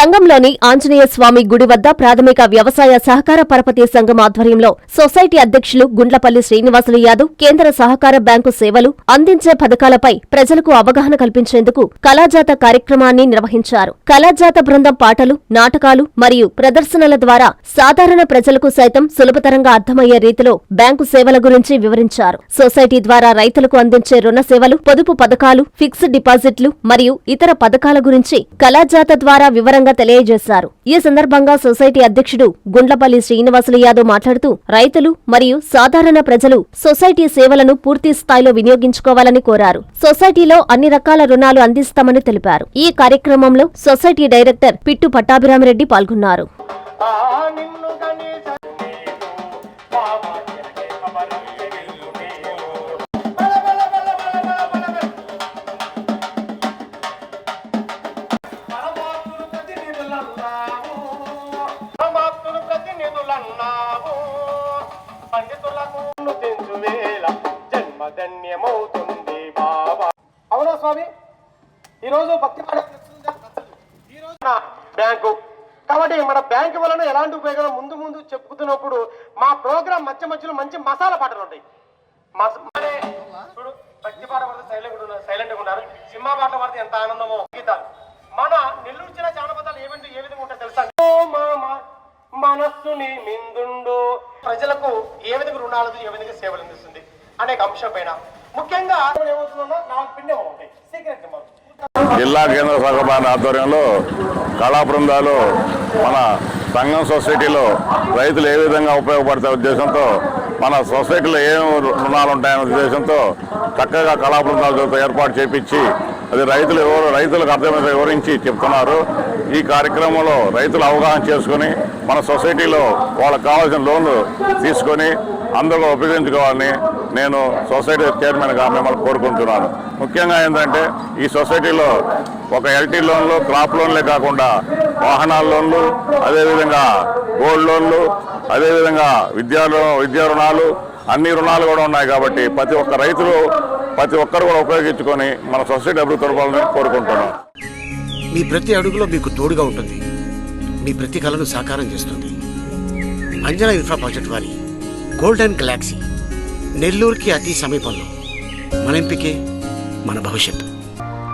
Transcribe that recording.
సంఘంలోని ఆంజనేయ స్వామి గుడి వద్ద ప్రాథమిక వ్యవసాయ సహకార పరపతి సంఘం ఆధ్వర్యంలో సొసైటీ అధ్యక్షులు గుండ్లపల్లి శ్రీనివాసులు యాదవ్ కేంద్ర సహకార బ్యాంకు సేవలు అందించే పథకాలపై ప్రజలకు అవగాహన కల్పించేందుకు కళాజాత కార్యక్రమాన్ని నిర్వహించారు. కళాజాత బృందం పాటలు నాటకాలు మరియు ప్రదర్శనల ద్వారా సాధారణ ప్రజలకు సైతం సులభతరంగా అర్థమయ్యే రీతిలో బ్యాంకు సేవల గురించి వివరించారు. సొసైటీ ద్వారా రైతులకు అందించే రుణ సేవలు పొదుపు పథకాలు ఫిక్స్డ్ డిపాజిట్లు మరియు ఇతర పథకాల గురించి కళాజాత ద్వారా వివరంగా తెలియజేశారు. ఈ సందర్భంగా సొసైటీ అధ్యక్షుడు గుండ్లపల్లి శ్రీనివాసులు యాదవ్ మాట్లాడుతూ రైతులు మరియు సాధారణ ప్రజలు సొసైటీ సేవలను పూర్తి స్థాయిలో వినియోగించుకోవాలని కోరారు. సొసైటీలో అన్ని రకాల రుణాలు అందిస్తామని తెలిపారు. ఈ కార్యక్రమంలో సొసైటీ డైరెక్టర్ పిట్టు పట్టాభిరామిరెడ్డి పాల్గొన్నారు. పండితులకు తెంచు వేళ జన్మధన్యమవుతుంది బాబా. అవునా స్వామి? ఈరోజు భక్తి ఈరోజు బ్యాంకు. కాబట్టి మన బ్యాంకు వలన ఎలాంటి ఉపయోగాలు ముందు ముందు చెప్పుతున్నప్పుడు మా ప్రోగ్రామ్ మధ్య మధ్యలో మంచి మసాలా పాటలు ఉంటాయి. చూడు భక్తి పాట పడితే సైలెంట్ ఉన్నారు సైలెంట్ ఉన్నారు. సినిమా పాటలు పడితే ఎంత ఆనందమో గీతాలు. మన నెల్లూరు జిల్లా జానపదాలు ఏమంటే ఏ విధంగా ఉంటాయి తెలుసా? మనస్సుని మిందుండో. ప్రజలకు ఏ విధంగా రుణాలు ఏ విధంగా సేవలు అందిస్తుంది అనేక అంశం పైన. ముఖ్యంగా జిల్లా కేంద్ర సహకార ఆధ్వర్యంలో కళా బృందాలు మన సంఘం సొసైటీలో రైతులు ఏ విధంగా ఉపయోగపడతాయి ఉద్దేశంతో మన సొసైటీలో ఏం రుణాలు ఉంటాయనే ఉద్దేశంతో చక్కగా కళా బృందాలతో ఏర్పాటు చేపించి అది రైతులు ఎవరు రైతులకు అర్థమైన వివరించి చెప్తున్నారు. ఈ కార్యక్రమంలో రైతులు అవగాహన చేసుకొని మన సొసైటీలో వాళ్ళకు కావాల్సిన లోన్లు తీసుకొని అందరూ ఉపయోగించుకోవాలని నేను సొసైటీ చైర్మన్గా మిమ్మల్ని కోరుకుంటున్నాను. ముఖ్యంగా ఏంటంటే ఈ సొసైటీలో ఒక ఎల్టీ లోన్లు క్రాప్ లోన్లే కాకుండా వాహనాల లోన్లు అదేవిధంగా గోల్డ్ లోన్లు అదేవిధంగా విద్యా విద్యా రుణాలు అన్ని రుణాలు కూడా ఉన్నాయి కాబట్టి ప్రతి ఒక్క రైతులు ప్రతి ఒక్కరు కూడా ఉపయోగించుకొని మన సొసైటీ అభివృద్ధి జరపాలని కోరుకుంటున్నాం. మీ ప్రతి అడుగులో మీకు తోడుగా ఉంటుంది. మీ ప్రతి కళను సాకారం చేస్తుంది. అంజనా ఇన్ఫ్రా ప్రాజెక్ట్ వారి గోల్డెన్ గెలాక్సీ నెల్లూరుకి అతి సమీపంలో. మన ఎంపికే మన భవిష్యత్తు.